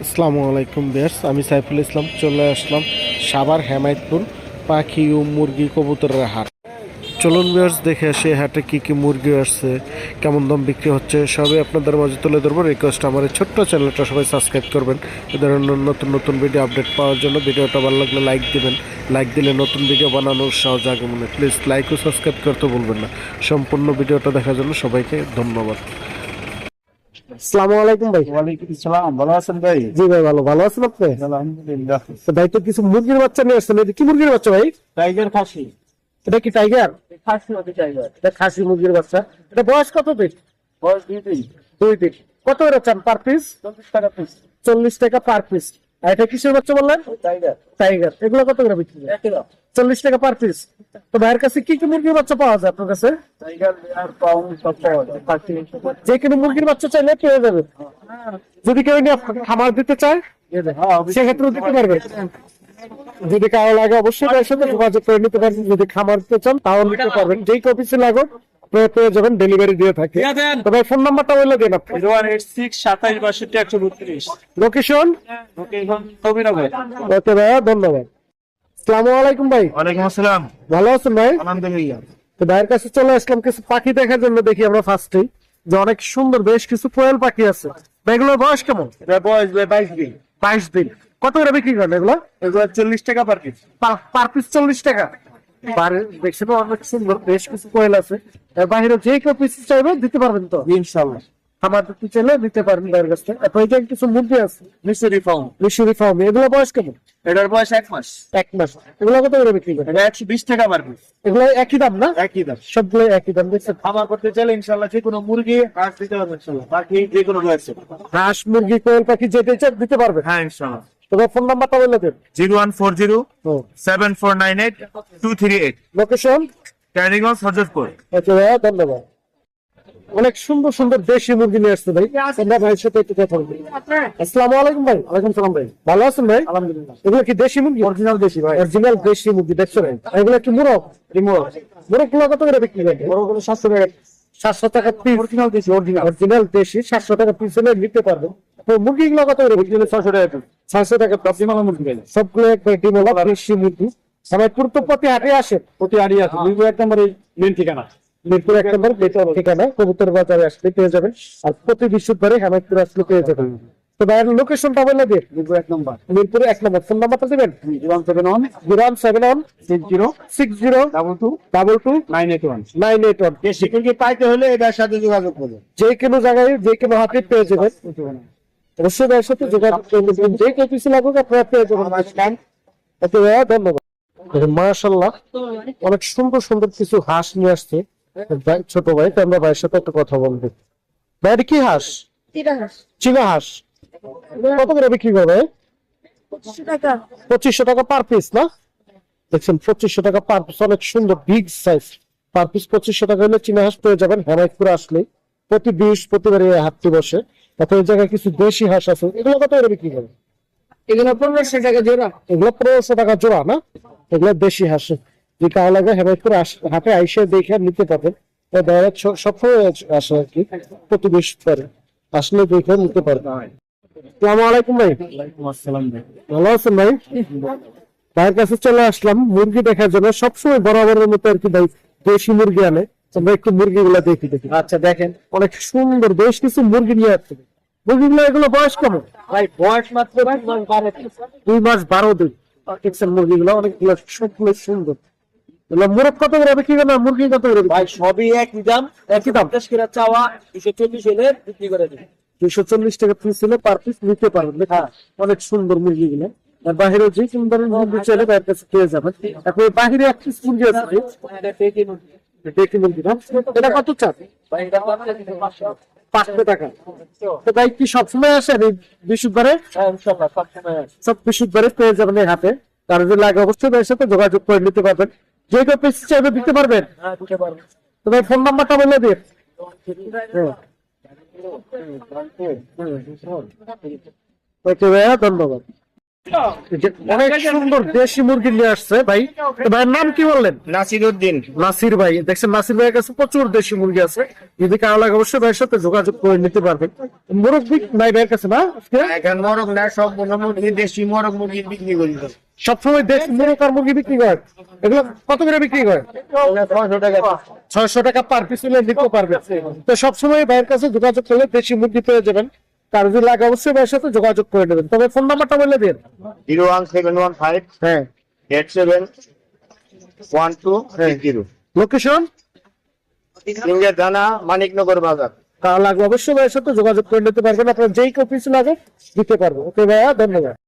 আসসালামু আলাইকুম বেয়ার্স আমি সাইফুল ইসলাম, চলে আসলাম সাবার হেমায়তপুর পাখি ও মুরগি কবুতরের হাট। চলুন বেয়ার্স দেখে আসি হাটে কী কী মুরগি আসছে কেমন দাম বিক্রি হচ্ছে, সবই আপনাদের মাঝে তুলে ধরবো। রিকোয়েস্ট আমার এই ছোট্ট চ্যানেলটা সবাই সাবস্ক্রাইব করবেন। এ ধরনের নতুন নতুন ভিডিও আপডেট পাওয়ার জন্য ভিডিওটা ভালো লাগলে লাইক দিবেন। লাইক দিলে নতুন ভিডিও বানানোর উৎসাহ জাগে মনে প্লিজ লাইক ও সাবস্ক্রাইব করতে বলবেন না। সম্পূর্ণ ভিডিওটা দেখার জন্য সবাইকে ধন্যবাদ। আসসালামু আলাইকুম ভাই। ওয়ালাইকুম সালাম ভালো আছেন ভাই? জি ভাই ভালো। ভালো আছেন আপনি? আলহামদুলিল্লাহ। তো ভাই তো কিছু মুরগির বাচ্চা নিয়ে আসছেন। এটা কি মুরগির বাচ্চা ভাই? টাইগার খাসি। এটা কি টাইগার খাসি হতে টাইগার এটা খাসি মুরগির বাচ্চা। এটা বয়স কত দিন বয়স দুই দিন দুই দিন কত করে চান পার পিস চল্লিশ টাকা পিস চল্লিশ টাকা পার পিস আর এটা কিসের বাচ্চা বললেন? টাইগার এগুলো কত করে বিক্রি চল্লিশ টাকা পার পিস তো ভাইয়ের কাছে কি কি মুরগির বাচ্চা পাওয়া যায় আপনার কাছে? যে কোনো মুরগির বাচ্চা চাইলে পেয়ে যাবে। যদি কেউ খামার দিতে চায় হ্যাঁ সেক্ষেত্রে দিতে পারবে। যদি কারও লাগে অবশ্যই তার সাথে যোগাযোগ করে নিতে পারবেন যদি খামার দিতে চান তাও নিতে পারবেন। যেই কপিসে লাগুক পেয়ে যাবেন ডেলিভারি দিয়ে থাকে তবে ফোন নাম্বারটা বলে দিন আপনি। ওয়ান এইট সিক্স সাতাইশ বাষট্টি একশো বত্রিশ। লোকেশন ওকে ভাইয়া ধন্যবাদ। সালামু আলাইকুম ভাই। ওয়ালাইকুম আসসালাম। ভালো আছেন ভাই? আলহামদুলিল্লাহ। তো ভাইয়ের কাছে চলে আসলাম কিছু পাখি দেখার জন্য দেখি আমরা ফার্স্টেই যে অনেক সুন্দর বেশ কিছু কোয়েল পাখি আছে। এগুলোর বয়স কেমন? বয়স বাইশ দিন। বাইশ দিন। কত করে বিক্রি করেন এগুলো? এগুলো চল্লিশ টাকা পার পিস পার পিস চল্লিশ টাকা। পার অনেক সুন্দর বেশ কিছু কোয়েল আছে। বাইরে যে কেউ পিস চাইবে দিতে পারবেন তো? ইনশাল্লাহ আমার দিতে চাইলে দিতে পারবেন ভাইয়ের কাছ থেকে। তারপর এটা কিছু মুরগি আছে মিশরি ফাউন্ড মিশরি ফার্ম এগুলো বয়স কেমন? এটার বয়স এক মাস। এক মাস। এগুলো কত করে বিক্রি এটা একশো বিশ টাকা এগুলো একই দাম না? একই দাম। সবগুলো একই দাম দেখছেন? খাবার করতে চাইলে ইনশাল্লাহ যে কোনো মুরগি হাঁস দিতে পারবে ইনশাল্লাহ বাকি যে কোনো রয়েছে। হাঁস মুরগি কোয়েল পাখি যেতে চান দিতে পারবে হ্যাঁ ইনশাল্লাহ তবে ফোন নাম্বারটা বলে দেন। Zero one four zero seven four nine eight two three eight. Location Kariganj Hazratpur. Okay ভাইয়া ধন্যবাদ। অনেক সুন্দর সুন্দর দেশি মুরগি নিয়ে আসছে ভাই। আমরা ভাইয়ের সাথে একটু কথা বলব। আসসালামু আলাইকুম ভাই। ওয়ালাইকুম সালাম ভাই। ভালো আছেন ভাই? আলহামদুলিল্লাহ। এগুলো কি দেশি মুরগি? অরিজিনাল দেশি ভাই। অরিজিনাল দেশি মুরগি দেখছেন এগুলো কি মুরগ? রিমোট মুরগগুলো কত করে বিক্রি করেন মুরগগুলো সাতশো টাকা সাতশো টাকা পিস অরিজিনাল দেশি অরিজিনাল অরিজিনাল দেশি সাতশো টাকা পিস নিতে পারবেন তো মুরগি গুলো কত করে বিক্রি ছয়শো টাকা পিস ছয়শো টাকা সবগুলো একবার ডিমলা দেশি মুরগি। সবাই পুরতো প্রতি হাটে আসে। প্রতি হাটে আসে। মিরপুর এক নম্বরে মেন ঠিকানা। মিরপুর এক নম্বর ঠিকানা। কবুতর বাজারে আসলে পেয়ে যাবেন। আর প্রতি বৃহস্পতিবারে হেমায়তপুর আসলে পেয়ে যাবেন। তো ভাইয়ের লোকেশনটা বলে দিন। মিরপুর এক নম্বর। মিরপুরে এক নম্বর। ফোন নাম্বারটা দেবেন? Zero seven one. Zero seven one. Six zero. Six zero. Double two. Double two. Nine eight one. Nine eight one. পাইতে হলে এটার সাথে যোগাযোগ করবে যে কোনো জায়গায় যে কোনো হাতে পেয়ে যাবেন। অবশ্যই ভাইয়ের সাথে যোগাযোগ যে কেউ কিছু লাগুক আপনারা পেয়ে যাবেন ওকে ধন্যবাদ। মাশাল্লাহ অনেক সুন্দর সুন্দর কিছু হাঁস নিয়ে আসছে। ছোট ভাই তো আমরা ভাইয়ের সাথে একটু কথা বলব। ভাই কি হাঁস? চীনা হাঁস। কত করে বিক্রি করবে পঁচিশশো টাকা। পার পিস না? দেখছেন পঁচিশশো টাকা পার পিস অনেক সুন্দর বিগ সাইজ পার পিস পঁচিশশো টাকা হলে চীনা হাঁস পেয়ে যাবেন হেমায়তপুরে আসলে। প্রতি বৃহস্পতিবার হাটটি বসে। তারপর জায়গায় কিছু দেশি হাঁস আছে এগুলো কত করে বিক্রি করে? এগুলো পনেরোশো টাকা জোড়া। এগুলো পনেরোশো টাকা জোড়া না? এগুলো দেশি হাঁস। যে কালো লাগে হেমায়তপুর হাটে আইসে দেখে নিতে পারবেন। দাঁড়া সবসময় আসে আর কি। প্রতি বৃহস্পতিবারে আসলে দেখে নিতে পারবেন। আসসালামু আলাইকুম ভাই। ওয়ালাইকুম আসসালাম ভাই। ভালো আছেন ভাই? ভাইয়ের কাছে চলে আসলাম মুরগি দেখার জন্য। সবসময় বরাবরের মতো আর কি ভাই দেশি মুরগি আনে। আমরা একটু মুরগি গুলা দেখি দেখি। আচ্ছা দেখেন। অনেক সুন্দর বেশ কিছু মুরগি নিয়ে আসছে। মুরগিগুলো এগুলো বয়স কেমন? ভাই বয়স মাত্র দুই মাস বারো দিন। দুই মাস বারো দিন। দেখছেন মুরগিগুলো অনেকগুলো সবগুলো সুন্দর। এগুলো কত করে বিক্রি করেন মুরগি কত করে ভাই সবই একই দাম। একই দাম? পঞ্চাশ কিলো চাওয়া দুশো চল্লিশ এলে বিক্রি করে দিন দুইশো চল্লিশ টাকা পিস হলে পার পিস নিতে পারবেন। হ্যাঁ। অনেক সুন্দর মুরগিগুলো। আর বাহিরে যে কোন ধরনের মুরগি চাইলে তার কাছে পেয়ে যাবেন। এখন বাহিরে এক পিস মুরগি আছে দেখি মুরগি। না? এটা কত ভাই এটা পাঁচশো টাকা তো ভাই কি সবসময় আসেন এই বৃহস্পতিবারে হ্যাঁ সব বৃহস্পতিবারে পেয়ে যাবেন এই হাতে তার যদি লাগে অবশ্যই ভাইয়ের সাথে যোগাযোগ করে নিতে পারবেন যে কেউ পেয়েছি চাইবে দিতে পারবেন হ্যাঁ তো ভাই ফোন নাম্বারটা বলে দিন ওকে ভাইয়া ধন্যবাদ অনেক সুন্দর দেশি মুরগি নিয়ে আসছে ভাই। ভাইয়ের নাম কি বললেন? নাসির উদ্দিন নাসির ভাই। দেখছেন নাসির ভাইয়ের কাছে প্রচুর দেশি মুরগি আছে। যদি কারও লাগে অবশ্যই ভাইয়ের সাথে যোগাযোগ করে নিতে পারবেন। মুরব্বী নাই ভাইয়ের কাছে না? এখন মরক না সব মুরগি দেশি মরক মুরগি বিক্রি করি সবসময় দেশি মুরগ আর মুরগি বিক্রি করে এগুলো কত করে বিক্রি করে ছয়শো টাকা। পার পিস নিতে পারবে তো সবসময় ভাইয়ের কাছে যোগাযোগ করলে দেশি মুরগি পেয়ে যাবেন। কারও যদি লাগে অবশ্যই ভাইয়ের সাথে যোগাযোগ করে নেবেন। তবে ফোন নাম্বারটা বলে দিন। Zero one seven one five হ্যাঁ। Eight seven one two zero. Location? সিঙ্গের দানা মানিকনগর বাজার। তা লাগবে অবশ্যই ভাইয়ের সাথে যোগাযোগ করে নিতে পারবেন। আপনার যেই কপিস লাগে দিতে পারব। ওকে ভাইয়া ধন্যবাদ।